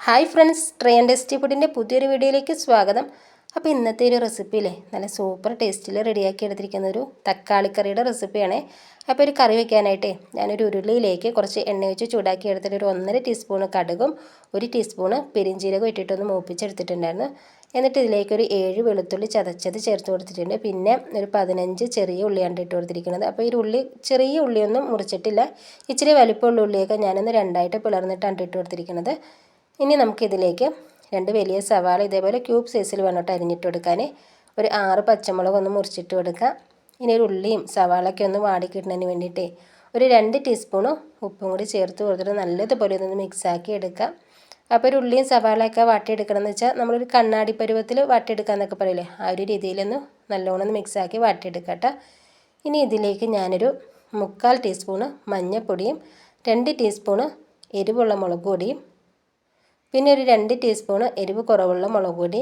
Hi friends train ടെസ്റ്റി ഫുഡിന്റെ പുതിയൊരു വീഡിയോയിലേക്ക് സ്വാഗതം. അപ്പോൾ ഇന്നത്തെ ഒരു റെസിപ്പിയിലെ നല്ല സൂപ്പർ ടേസ്റ്റിൽ റെഡിയാക്കി എടുത്തിരിക്കുന്ന ഒരു തക്കാളിക്കറിയുടെ റെസിപ്പിയാണ് അപ്പോൾ ഒരു കറി വെക്കാനായിട്ടേ ഞാനൊരു ഉരുളിയിലേക്ക് കുറച്ച് എണ്ണ വെച്ച് ചൂടാക്കി എടുത്തിട്ട് ഒരു ഒന്നര ടീസ്പൂണ് കടുകും ഒരു ടീസ്പൂണ് പെരിഞ്ചീരകം ഇട്ടിട്ടൊന്ന് മൂപ്പിച്ചെടുത്തിട്ടുണ്ടായിരുന്നു. എന്നിട്ട് ഇതിലേക്ക് ഒരു ഏഴ് വെളുത്തുള്ളി ചതച്ചത് ചേർത്ത് കൊടുത്തിട്ടുണ്ട്. പിന്നെ ഒരു പതിനഞ്ച് ചെറിയ ഉള്ളിയാണ് ഇട്ട് കൊടുത്തിരിക്കുന്നത്. അപ്പോൾ ഈ ഉള്ളി ചെറിയ ഉള്ളിയൊന്നും മുറിച്ചിട്ടില്ല. ഇച്ചിരി വലിപ്പമുള്ള ഉള്ളിയൊക്കെ ഞാനൊന്ന് രണ്ടായിട്ട് പിളർന്നിട്ടാണ് ഇട്ട് കൊടുത്തിരിക്കുന്നത്. ഇനി നമുക്കിതിലേക്ക് രണ്ട് വലിയ സവാള ഇതേപോലെ ക്യൂബ് സൈസിൽ വേണോട്ട് അരിഞ്ഞിട്ട് കൊടുക്കാൻ ഒരു ആറ് പച്ചമുളക് ഒന്ന് മുറിച്ചിട്ട് കൊടുക്കുക ഇനി ഒരു ഉള്ളിയും സവാളയൊക്കെ ഒന്ന് വാടിക്കിട്ടുന്നതിന് വേണ്ടിയിട്ടേ ഒരു രണ്ട് ടീസ്പൂണ് ഉപ്പും കൂടി ചേർത്ത് കൊടുത്തിട്ട് നല്ലതുപോലെ ഇതൊന്ന് മിക്സാക്കി എടുക്കുക അപ്പോൾ ഒരു ഉള്ളിയും സവാളയൊക്കെ വാട്ടിയെടുക്കണമെന്ന് വെച്ചാൽ നമ്മളൊരു കണ്ണാടി പരുവത്തിൽ വാട്ടിയെടുക്കുക എന്നൊക്കെ പറയില്ലേ? ആ ഒരു രീതിയിലൊന്ന് നല്ലോണം മിക്സാക്കി വാട്ടിയെടുക്കട്ടെ. ഇനി ഇതിലേക്ക് ഞാനൊരു മുക്കാൽ ടീസ്പൂണ് മഞ്ഞൾപ്പൊടിയും രണ്ട് ടീസ്പൂണ് എരിവുള്ള മുളക് പൊടിയും പിന്നെ ഒരു രണ്ട് ടീസ്പൂണ് എരിവ് കുറവുള്ള മുളക് പൊടി.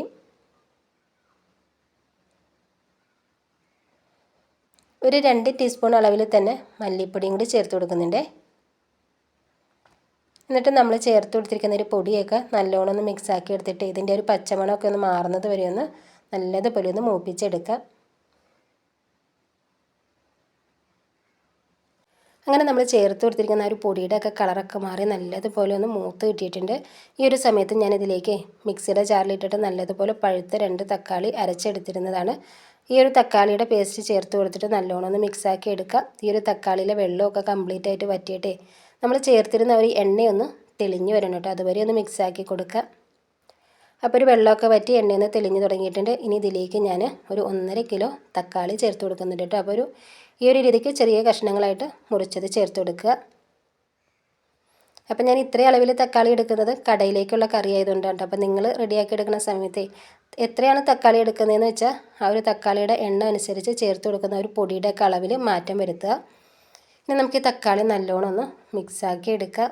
ഒരു രണ്ട് ടീസ്പൂൺ അളവിൽ തന്നെ മല്ലിപ്പൊടിയും കൂടി ചേർത്ത് കൊടുക്കുന്നുണ്ട്. എന്നിട്ട് നമ്മൾ ചേർത്ത് കൊടുത്തിരിക്കുന്ന ഒരു പൊടിയൊക്കെ നല്ലോണം ഒന്ന് മിക്സാക്കി എടുത്തിട്ട് ഇതിന്റെ ഒരു പച്ചമണമൊക്കെ ഒന്ന് മാറുന്നത് വരെ ഒന്ന് നല്ലതുപോലെ ഒന്ന് മൂപ്പിച്ചെടുക്കുക. അങ്ങനെ നമ്മൾ ചേർത്ത് കൊടുത്തിരിക്കുന്ന ഒരു പൊടിയുടെ ഒക്കെ കളറൊക്കെ മാറി നല്ലതുപോലെ ഒന്ന് മൂത്ത് കിട്ടിയിട്ടുണ്ട്. ഈ ഒരു സമയത്ത് ഞാനിതിലേക്ക് മിക്സിയുടെ ജാറിലിട്ടിട്ട് നല്ലതുപോലെ പഴുത്ത രണ്ട് തക്കാളി അരച്ചെടുത്തിരുന്നതാണ്. ഈ ഒരു തക്കാളിയുടെ പേസ്റ്റ് ചേർത്ത് കൊടുത്തിട്ട് നല്ലോണം ഒന്ന് മിക്സാക്കി എടുക്കുക. ഈ ഒരു തക്കാളിയിലെ വെള്ളമൊക്കെ കംപ്ലീറ്റ് ആയിട്ട് വറ്റിയിട്ടേ നമ്മൾ ചേർത്തിരുന്ന ഒരു എണ്ണയൊന്ന് തെളിഞ്ഞ് വരണം കേട്ടോ. അതുവരെ ഒന്ന് മിക്സാക്കി കൊടുക്കുക. അപ്പോൾ ഒരു വെള്ളമൊക്കെ വറ്റി എണ്ണയിൽ നിന്ന് തെളിഞ്ഞ് തുടങ്ങിയിട്ടുണ്ട്. ഇനി ഇതിലേക്ക് ഞാൻ ഒരു ഒന്നര കിലോ തക്കാളി ചേർത്ത് കൊടുക്കുന്നുണ്ട് കേട്ടോ. അപ്പോൾ ഒരു ഈ ഒരു രീതിക്ക് ചെറിയ കഷ്ണങ്ങളായിട്ട് മുറിച്ചത് ചേർത്ത് കൊടുക്കുക. അപ്പം ഞാൻ ഇത്രയും അളവിൽ തക്കാളി എടുക്കുന്നത് കടയിലേക്കുള്ള കറി ആയതുകൊണ്ടാണ് അപ്പോൾ നിങ്ങൾ റെഡിയാക്കി എടുക്കുന്ന സമയത്ത് എത്രയാണ് തക്കാളി എടുക്കുന്നതെന്ന് വെച്ചാൽ ആ ഒരു തക്കാളിയുടെ എണ്ണ അനുസരിച്ച് ചേർത്ത് കൊടുക്കുന്ന ഒരു പൊടിയുടെ ഒക്കെ അളവിൽ മാറ്റം വരുത്തുക. ഇനി നമുക്ക് ഈ തക്കാളി നല്ലോണം ഒന്ന് മിക്സാക്കി എടുക്കുക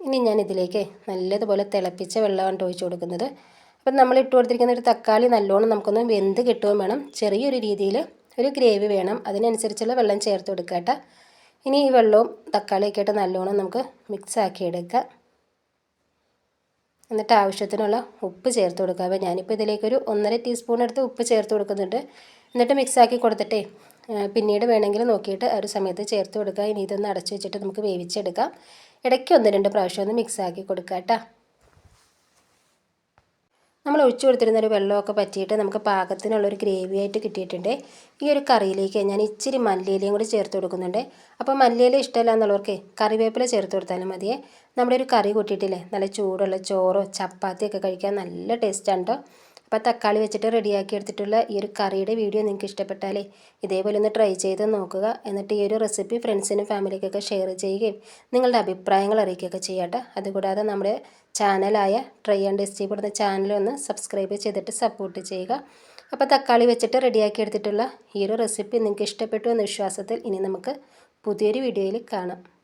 ഇനി ഞാൻ ഇതിലേക്ക് നല്ലതുപോലെ തിളപ്പിച്ച വെള്ളമാണ് ഒഴിച്ചു കൊടുക്കുന്നത്. അപ്പം നമ്മൾ ഇട്ട് കൊടുത്തിരിക്കുന്ന ഒരു തക്കാളി നല്ലോണം നമുക്കൊന്ന് വെന്ത് കിട്ടുകയും വേണം. ചെറിയൊരു രീതിയിൽ ഒരു ഗ്രേവി വേണം. അതിനനുസരിച്ചുള്ള വെള്ളം ചേർത്ത് കൊടുക്കുക ഇനി ഈ വെള്ളവും തക്കാളിയൊക്കെ ആയിട്ട് നല്ലോണം നമുക്ക് മിക്സ് ആക്കി എടുക്കുക. എന്നിട്ട് ആവശ്യത്തിനുള്ള ഉപ്പ് ചേർത്ത് കൊടുക്കുക. അപ്പോൾ ഞാനിപ്പോൾ ഇതിലേക്കൊരു ഒന്നര ടീസ്പൂൺ എടുത്ത് ഉപ്പ് ചേർത്ത് കൊടുക്കുന്നുണ്ട്. എന്നിട്ട് മിക്സ് ആക്കി കൊടുത്തിട്ടേ പിന്നീട് വേണമെങ്കിൽ നോക്കിയിട്ട് ഒരു സമയത്ത് ചേർത്ത് കൊടുക്കുക. ഇനി ഇതൊന്ന് അടച്ചു വെച്ചിട്ട് നമുക്ക് വേവിച്ചെടുക്കാം. ഇടയ്ക്ക് ഒന്ന് രണ്ട് പ്രാവശ്യം ഒന്ന് മിക്സ് ആക്കി കൊടുക്കുക കേട്ടോ. നമ്മൾ ഒഴിച്ചു കൊടുത്തിരുന്ന ഒരു വെള്ളമൊക്കെ പറ്റിയിട്ട് നമുക്ക് പാകത്തിനുള്ളൊരു ഗ്രേവി ആയിട്ട് കിട്ടിയിട്ടുണ്ട്. ഈ ഒരു കറിയിലേക്ക് ഞാൻ ഇച്ചിരി മല്ലിയിലയും കൂടി ചേർത്ത് കൊടുക്കുന്നുണ്ട്. അപ്പോൾ മല്ലിയില ഇഷ്ടമല്ല എന്നുള്ളവർക്ക് കറിവേപ്പില ചേർത്ത് കൊടുത്താലും മതിയേ. നമ്മുടെ ഒരു കറി കൂട്ടിയിട്ടില്ലേ? നല്ല ചൂടുള്ള ചോറോ ചപ്പാത്തിയൊക്കെ കഴിക്കാൻ നല്ല ടേസ്റ്റാണ് കേട്ടോ അപ്പോൾ തക്കാളി വെച്ചിട്ട് റെഡിയാക്കി എടുത്തിട്ടുള്ള ഈ ഒരു കറിയുടെ വീഡിയോ നിങ്ങൾക്ക് ഇഷ്ടപ്പെട്ടാലേ ഇതേപോലെ ഒന്ന് ട്രൈ ചെയ്ത് നോക്കുക. എന്നിട്ട് ഈ ഒരു റെസിപ്പി ഫ്രണ്ട്സിനും ഫാമിലിക്കൊക്കെ ഷെയർ ചെയ്യുകയും നിങ്ങളുടെ അഭിപ്രായങ്ങൾ അറിയിക്കുകയൊക്കെ ചെയ്യട്ടെ. അതുകൂടാതെ നമ്മുടെ ചാനലായ ട്രൈ ആൻഡ് ടെസ്റ്റ് ചാനൽ ചാനലൊന്ന് സബ്സ്ക്രൈബ് ചെയ്തിട്ട് സപ്പോർട്ട് ചെയ്യുക. അപ്പോൾ തക്കാളി വെച്ചിട്ട് റെഡിയാക്കി എടുത്തിട്ടുള്ള ഈ ഒരു റെസിപ്പി നിങ്ങൾക്ക് ഇഷ്ടപ്പെട്ടു എന്ന വിശ്വാസത്തിൽ ഇനി നമുക്ക് പുതിയൊരു വീഡിയോയിൽ കാണാം.